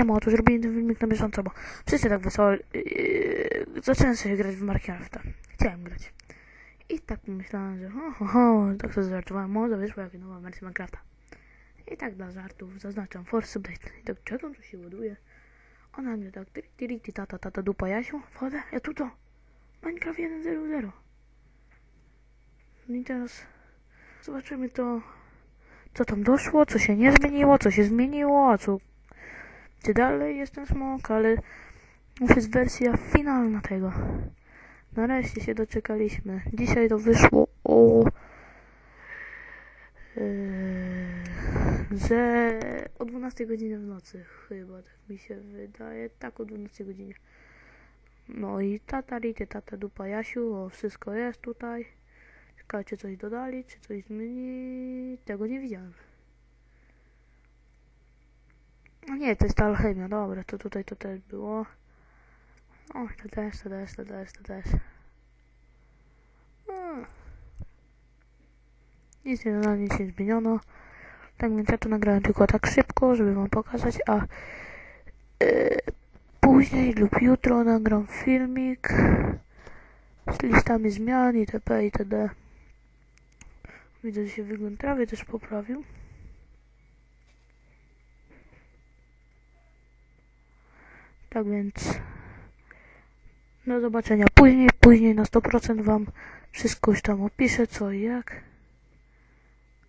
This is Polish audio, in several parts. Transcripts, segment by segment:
Siema, otóż robię ten filmik na bieżąco, bo wszyscy tak wesoło yy, zacząłem sobie grać w Minecrafta. Chciałem grać. I tak pomyślałem, że ho, ho, ho, tak sobie zażartowałem, może wyszła jakaś nowa wersja Minecrafta. I tak dla żartów zaznaczam Force Update. I tak czekam, co się ładuje. A na mnie tak, tiri, tiri, ti, tata, tata, dupa, Jasiu, wchodzę, ja tu to. Minecraft 1.0.0. No i teraz zobaczymy to, co tam doszło, co się nie zmieniło, co się zmieniło, co gdzie dalej jest ten smok, ale już jest wersja finalna tego. Nareszcie się doczekaliśmy. Dzisiaj to wyszło o yy, że o 12 godzinie w nocy chyba, tak mi się wydaje. Tak, o 12 godzinie. No i tata rity, tata dupa Jasiu, o wszystko jest tutaj. Ciekawe, czy coś dodali, czy coś zmieni. Tego nie widziałem. No nie, to jest ta alchemia, dobra, to tutaj to też było. O, to też, to też, to też, to też. A. Nic nie dodano, nic nie zmieniono. Tak więc ja to nagrałem tylko tak szybko, żeby wam pokazać, a yy, później lub jutro nagram filmik z listami zmian itp. itd. Widzę, że się wygląd trawy też poprawił. Tak więc do zobaczenia później. Później na 100% wam wszystko już tam opiszę, co i jak.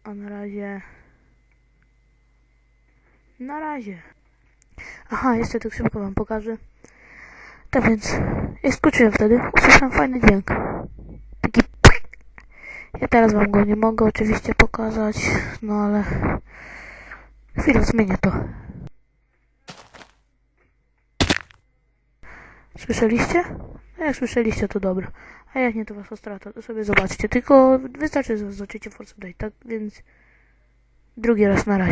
A na razie... Na razie. Aha, jeszcze tak szybko wam pokażę. Tak więc, jak skoczyłem wtedy, usłyszałem fajny dźwięk. Taki. Ja teraz wam go nie mogę oczywiście pokazać, no ale... Chwilę zmienię to. Słyszeliście? No jak słyszeliście, to dobra. A jak nie, to wasza strata. To sobie zobaczcie. Tylko wystarczy, że zobaczycie Force Update, tak? Więc drugi raz na razie.